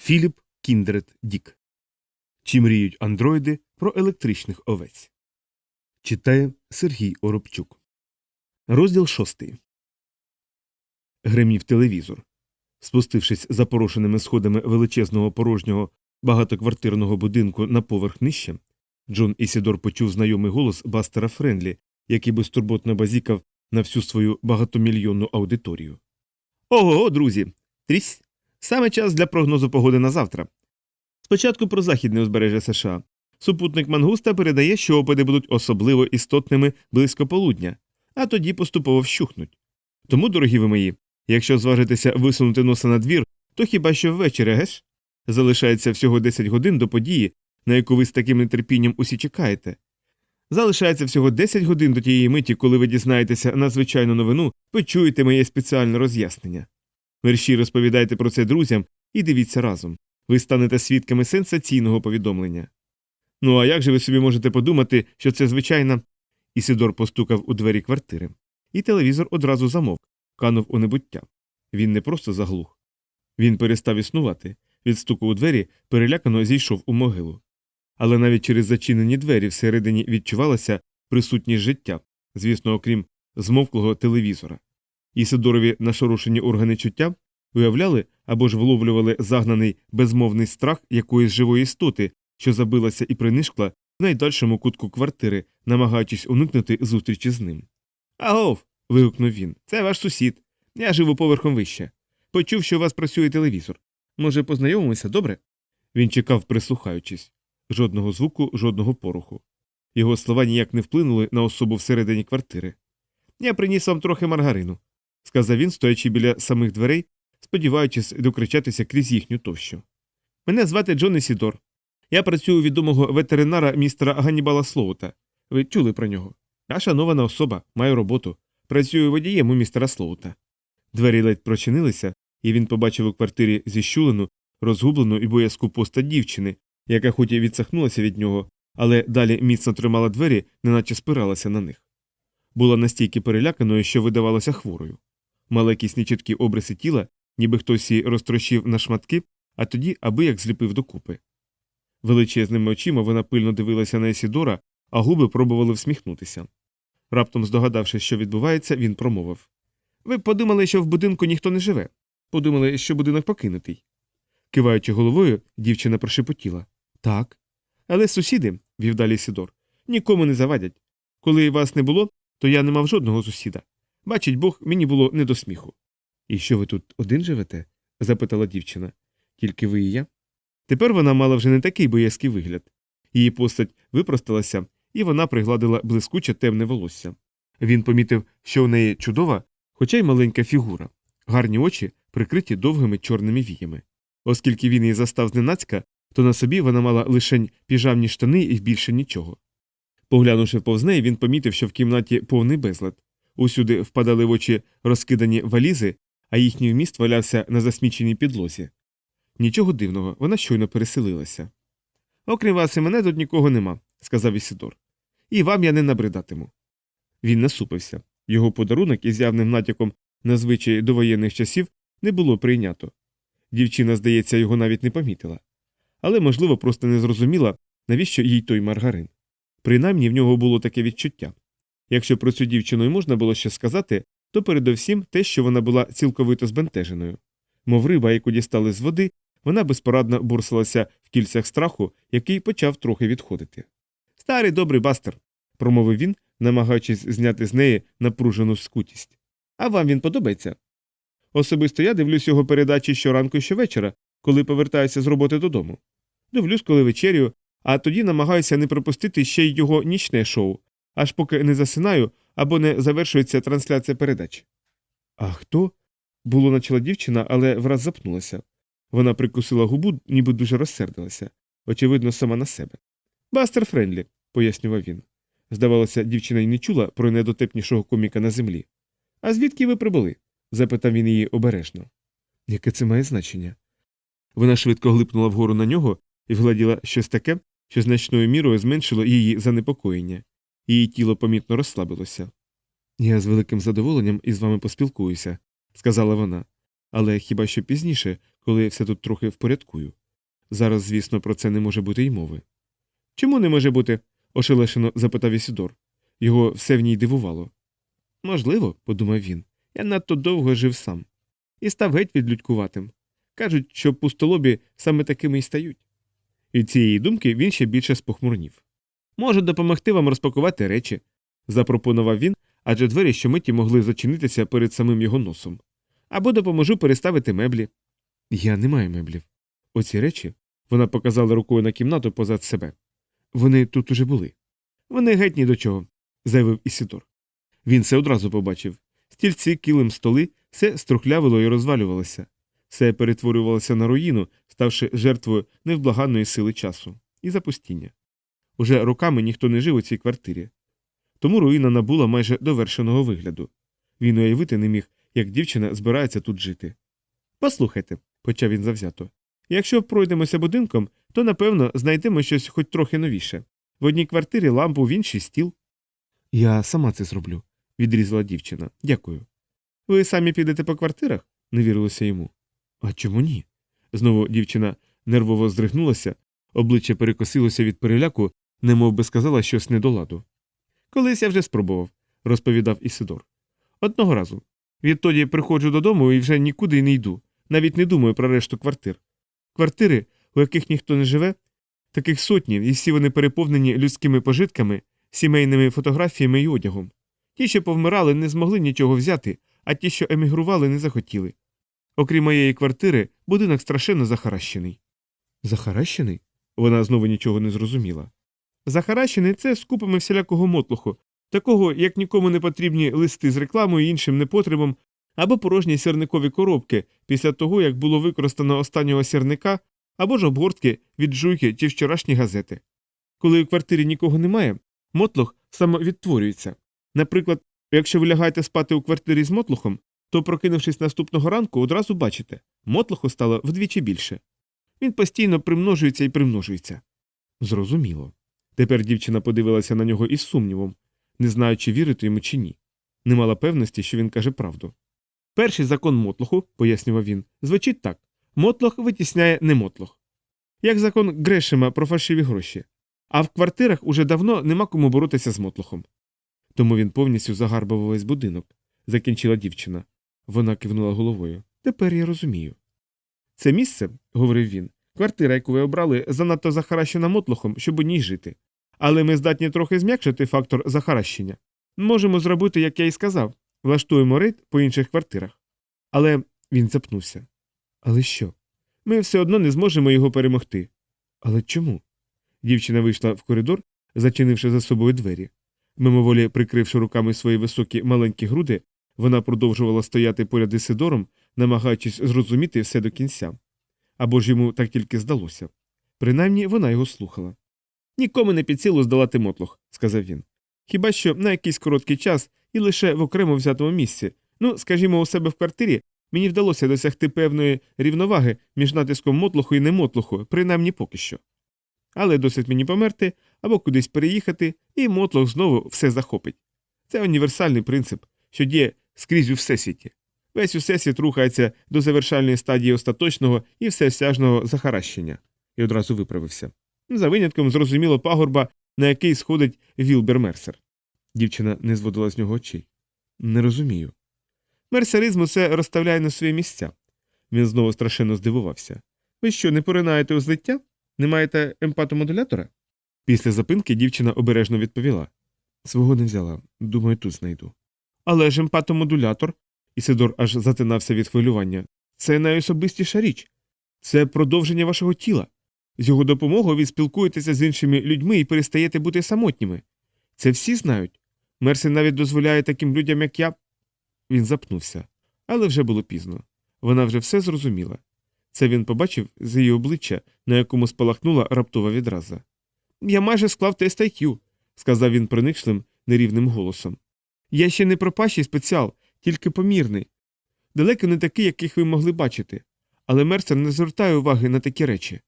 Філіп Кіндред Дік. Чи мріють андроїди про електричних овець? Читає Сергій Оробчук. Розділ шостий. Гремів телевізор. Спустившись за порошеними сходами величезного порожнього багатоквартирного будинку на поверх нижче, Джон Ісідор почув знайомий голос Бастера Френдлі, який безтурботно базікав на всю свою багатомільйонну аудиторію. Ого, друзі! Трісь! Саме час для прогнозу погоди на завтра. Спочатку про західне узбережжя США. Супутник Мангуста передає, що опади будуть особливо істотними близько полудня, а тоді поступово вщухнуть. Тому, дорогі ви мої, якщо зважитеся висунути носа на двір, то хіба що ввечері, геш? Залишається всього 10 годин до події, на яку ви з таким нетерпінням усі чекаєте. Залишається всього 10 годин до тієї миті, коли ви дізнаєтеся надзвичайну новину, почуєте моє спеціальне роз'яснення. Мерщі розповідайте про це друзям і дивіться разом. Ви станете свідками сенсаційного повідомлення. Ну а як же ви собі можете подумати, що це звичайна. Ісідор постукав у двері квартири, і телевізор одразу замовк, канув у небуття. Він не просто заглух. Він перестав існувати, від стуку у двері перелякано зійшов у могилу. Але навіть через зачинені двері всередині відчувалася присутність життя, звісно, окрім змовклого телевізора. Ісидорові нашорошені органи чуття уявляли або ж вловлювали загнаний безмовний страх якоїсь живої істоти, що забилася і принишкла в найдальшому кутку квартири, намагаючись уникнути зустрічі з ним. Агов. вигукнув він. Це ваш сусід. Я живу поверхом вище. Почув, що у вас працює телевізор. Може, познайомимося, добре? Він чекав, прислухаючись. Жодного звуку, жодного поруху. Його слова ніяк не вплинули на особу всередині квартири. Я приніс вам трохи маргарину, сказав він, стоячи біля самих дверей, сподіваючись докричатися крізь їхню товщу. Мене звати Джон Ісідор. Я працюю у відомого ветеринара містера Ганнібала Слоута. Ви чули про нього? Я шанована особа, маю роботу. Працюю водієм у містера Слоута. Двері ледь прочинилися, і він побачив у квартирі зіщулену, розгублену і боязку постать дівчини, яка хоч і відсахнулася від нього, але далі міцно тримала двері, неначе спиралася на них. Була настільки переляканою, що видавалася хворою. Мала якісь нечіткі обриси тіла, ніби хтось її розтрощив на шматки, а тоді аби як зліпив докупи. Величезними очима вона пильно дивилася на Есідора, а губи пробували всміхнутися. Раптом, здогадавшись, що відбувається, він промовив Ви подумали, що в будинку ніхто не живе. Подумали, що будинок покинутий. Киваючи головою, дівчина прошепотіла Так. Але сусіди, вів далі Сідор, нікому не завадять. Коли вас не було, то я не мав жодного сусіда. Бачить Бог, мені було не до сміху. І що ви тут один живете? запитала дівчина. Тільки ви і я? Тепер вона мала вже не такий боязкий вигляд. Її постать випросталася, і вона пригладила блискуче темне волосся. Він помітив, що у неї чудова, хоча й маленька фігура, гарні очі, прикриті довгими чорними віями. Оскільки він її застав зненацька, то на собі вона мала лишень піжамні штани і більше нічого. Поглянувши повз неї, він помітив, що в кімнаті повний безлад. Усюди впадали в очі розкидані валізи, а їхній вміст валявся на засміченій підлозі. Нічого дивного, вона щойно переселилася. Окрім вас і мене тут нікого нема, сказав Ісідор. І вам я не набридатиму. Він насупився. Його подарунок із явним натяком на звичаї довоєнних часів не було прийнято. Дівчина, здається, його навіть не помітила. Але, можливо, просто не зрозуміла, навіщо їй той маргарин. Принаймні в нього було таке відчуття. Якщо про цю дівчину й можна було ще сказати, то передовсім те, що вона була цілковито збентеженою. Мов риба, яку дістали з води, вона безпорадно бурсилася в кільцях страху, який почав трохи відходити. Старий добрий бастер, промовив він, намагаючись зняти з неї напружену скутість. А вам він подобається? Особисто я дивлюсь його передачі щоранку і щовечора, коли повертаюся з роботи додому. Дивлюсь, коли вечерю, а тоді намагаюся не пропустити ще й його нічне шоу, аж поки не засинаю або не завершується трансляція передач. А хто? було начала дівчина, але враз запнулася. Вона прикусила губу, ніби дуже розсердилася, очевидно, сама на себе. Бастер Френдлі, пояснював він. Здавалося, дівчина й не чула про недотепнішого коміка на землі. А звідки ви прибули? запитав він її обережно. Яке це має значення? Вона швидко глипнула вгору на нього і вгладіла щось таке, що значною мірою зменшило її занепокоєння. Її тіло помітно розслабилося. Я з великим задоволенням із вами поспілкуюся, сказала вона. Але хіба що пізніше, коли я все тут трохи впорядкую. Зараз, звісно, про це не може бути й мови. Чому не може бути? ошелешено запитав Ісідор. Його все в ній дивувало. Можливо, подумав він, я надто довго жив сам. І став геть відлюдькуватим. Кажуть, що пустолобі саме такими й стають. Від цієї думки він ще більше спохмурнів. Можу допомогти вам розпакувати речі, запропонував він, адже двері щомиті могли зачинитися перед самим його носом. Або допоможу переставити меблі. Я не маю меблів. Оці речі вона показала рукою на кімнату позад себе. Вони тут уже були. Вони геть ні до чого, заявив Ісідор. Він це одразу побачив. Стільці, килим, столи, все струхлявило і розвалювалося. Все перетворювалося на руїну, ставши жертвою невблаганної сили часу і запустіння. Уже роками ніхто не жив у цій квартирі. Тому руїна набула майже довершеного вигляду. Він уявити не міг, як дівчина збирається тут жити. Послухайте, почав він завзято. Якщо пройдемося будинком, то напевно знайдемо щось хоч трохи новіше. В одній квартирі лампу, в іншій стіл. Я сама це зроблю, відрізала дівчина. Дякую. Ви самі підете по квартирах? не вірилося йому. А чому ні? Знову дівчина нервово здригнулася, обличчя перекосилося від переляку, немов би сказала щось не до ладу. Колись я вже спробував, розповідав Ісидор. Одного разу. Відтоді приходжу додому і вже нікуди не йду, навіть не думаю про решту квартир. Квартири, у яких ніхто не живе, таких сотні, і всі вони переповнені людськими пожитками, сімейними фотографіями і одягом. Ті, що повмирали, не змогли нічого взяти, а ті, що емігрували, не захотіли. Окрім моєї квартири, будинок страшенно захаращений. Захаращений? Вона знову нічого не зрозуміла. Захаращений це з купами всілякого мотлуху, такого, як нікому не потрібні листи з рекламою і іншим непотребом, або порожні сірникові коробки після того, як було використано останнього сірника, або ж обгортки від жуйки чи вчорашні газети. Коли у квартирі нікого немає, мотлух самовідтворюється. Наприклад, якщо ви лягаєте спати у квартирі з мотлухом, то, прокинувшись наступного ранку, одразу бачите мотлуху стало вдвічі більше. Він постійно примножується і примножується. Зрозуміло. Тепер дівчина подивилася на нього із сумнівом, не знаючи, вірити йому чи ні. Не мала певності, що він каже правду. Перший закон мотлоху, пояснював він, звучить так мотлох витісняє немотлох. Як закон Грешема про фальшиві гроші. А в квартирах уже давно нема кому боротися з мотлохом. Тому він повністю загарбав весь будинок, закінчила дівчина. Вона кивнула головою. Тепер я розумію. Це місце, говорив він, квартира, яку ви обрали, занадто захаращена мотлохом, щоб у ній жити. Але ми здатні трохи зм'якшити фактор захаращення. Можемо зробити, як я й сказав, влаштуємо рейд по інших квартирах. Але він запнувся. Але що? Ми все одно не зможемо його перемогти. Але чому? Дівчина вийшла в коридор, зачинивши за собою двері. Мимоволі прикривши руками свої високі маленькі груди, вона продовжувала стояти поряд із Сидором, намагаючись зрозуміти все до кінця. Або ж йому так тільки здалося. Принаймні вона його слухала. Нікому не під силу здолати мотлох, сказав він. Хіба що на якийсь короткий час і лише в окремо взятому місці. Ну, скажімо, у себе в квартирі мені вдалося досягти певної рівноваги між натиском мотлоху і немотлоху, принаймні поки що. Але досить мені померти або кудись переїхати, і мотлох знову все захопить. Це універсальний принцип, що діє скрізь у всесвіті. Весь усесвіт рухається до завершальної стадії остаточного і всесяжного захаращення, і одразу виправився. За винятком зрозуміло пагорба, на який сходить Вілбер Мерсер. Дівчина не зводила з нього очей. Не розумію. Мерсеризм усе розставляє на свої місця. Він знову страшенно здивувався. Ви що, не поринаєте у злиття? Не маєте емпатомодулятора? Після запинки дівчина обережно відповіла Свого не взяла, думаю, тут знайду. Але ж емпатомодулятор, Ісидор аж затинався від хвилювання. Це найособистіша річ. Це продовження вашого тіла. З його допомогою ви спілкуєтеся з іншими людьми і перестаєте бути самотніми. Це всі знають. Мерсен навіть дозволяє таким людям, як я. Він запнувся, але вже було пізно. Вона вже все зрозуміла. Це він побачив з її обличчя, на якому спалахнула раптова відраза. Я майже склав тест IQ», – сказав він проникшлим, нерівним голосом. Я ще не пропащий спеціал, тільки помірний. Далеко не такий, яких ви могли бачити. Але Мерсер не звертає уваги на такі речі.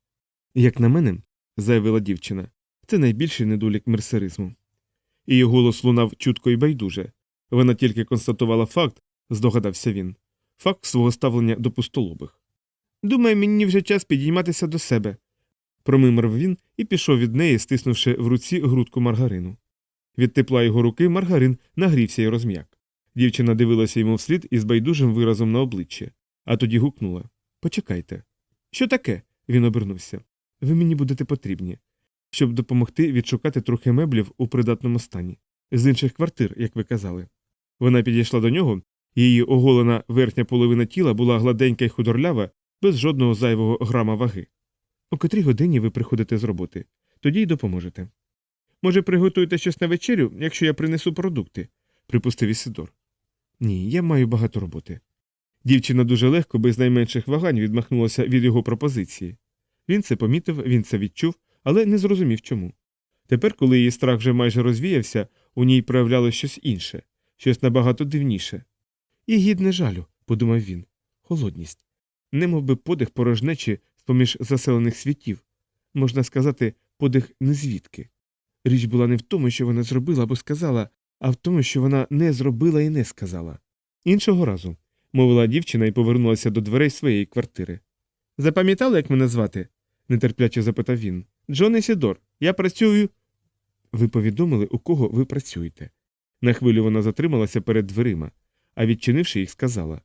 Як на мене, заявила дівчина, це найбільший недолік мерсеризму. Її голос лунав чутко і байдуже. Вона тільки констатувала факт, здогадався він. факт свого ставлення до пустолобих. Думаю, мені вже час підійматися до себе. промимрив він і пішов від неї, стиснувши в руці грудку маргарину. Від тепла його руки маргарин нагрівся і розм'як. Дівчина дивилася йому вслід із байдужим виразом на обличчі, а тоді гукнула Почекайте. Що таке? Він обернувся. Ви мені будете потрібні, щоб допомогти відшукати трохи меблів у придатному стані, з інших квартир, як ви казали. Вона підійшла до нього, її оголена верхня половина тіла була гладенька й худорлява, без жодного зайвого грама ваги. О котрій годині ви приходите з роботи, тоді й допоможете. Може, приготуєте щось на вечерю, якщо я принесу продукти, припустив Ісидор. Ні, я маю багато роботи. Дівчина дуже легко, без найменших вагань, відмахнулася від його пропозиції. Він це помітив, він це відчув, але не зрозумів чому. Тепер, коли її страх вже майже розвіявся, у ній проявлялося щось інше, щось набагато дивніше. І гідне жалю, подумав він, холодність. Немов би подих порожнечі з поміж заселених світів, можна сказати, подих незвідки. Річ була не в тому, що вона зробила або сказала, а в тому, що вона не зробила і не сказала. Іншого разу, мовила дівчина і повернулася до дверей своєї квартири. Запам'ятали, як мене звати? Нетерпляче запитав він. Джон Ісідор, я працюю. Ви повідомили, у кого ви працюєте. На хвилю вона затрималася перед дверима, а відчинивши їх, сказала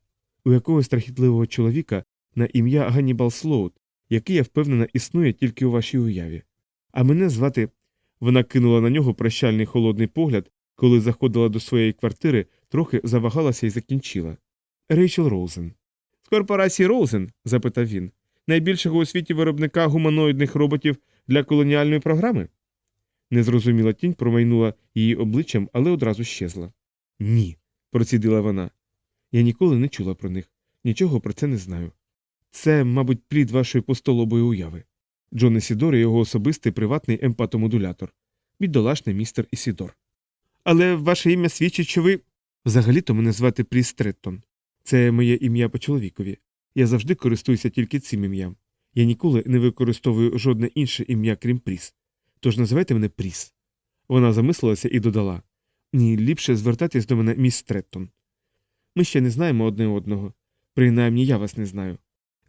у якогось страхітливого чоловіка на ім'я Ганнібал Слоут, який, я впевнена, існує тільки у вашій уяві. А мене звати. Вона кинула на нього прощальний холодний погляд, коли заходила до своєї квартири, трохи завагалася і закінчила. Рейчел Роузен. З корпорації Роузен? запитав він. Найбільшого у світі виробника гуманоїдних роботів для колоніальної програми? Незрозуміла тінь промайнула її обличчям, але одразу щезла. Ні, процідила вона. Я ніколи не чула про них, нічого про це не знаю. Це, мабуть, плід вашої постолобої уяви. Джон Ісідор і його особистий приватний емпатомодулятор. Бідолашний містер Ісідор. Але ваше ім'я свідчить, що ви. Взагалі-то мене звати Пріс Треттон. Це моє ім'я по чоловікові. Я завжди користуюся тільки цим ім'ям. Я ніколи не використовую жодне інше ім'я, крім Пріс. Тож називайте мене Пріс. Вона замислилася і додала Ні, ліпше звертатись до мене міс Треттон. Ми ще не знаємо одне одного. Принаймні я вас не знаю.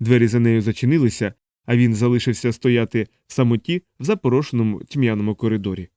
Двері за нею зачинилися, а він залишився стояти в самоті в запорошеному тьмяному коридорі.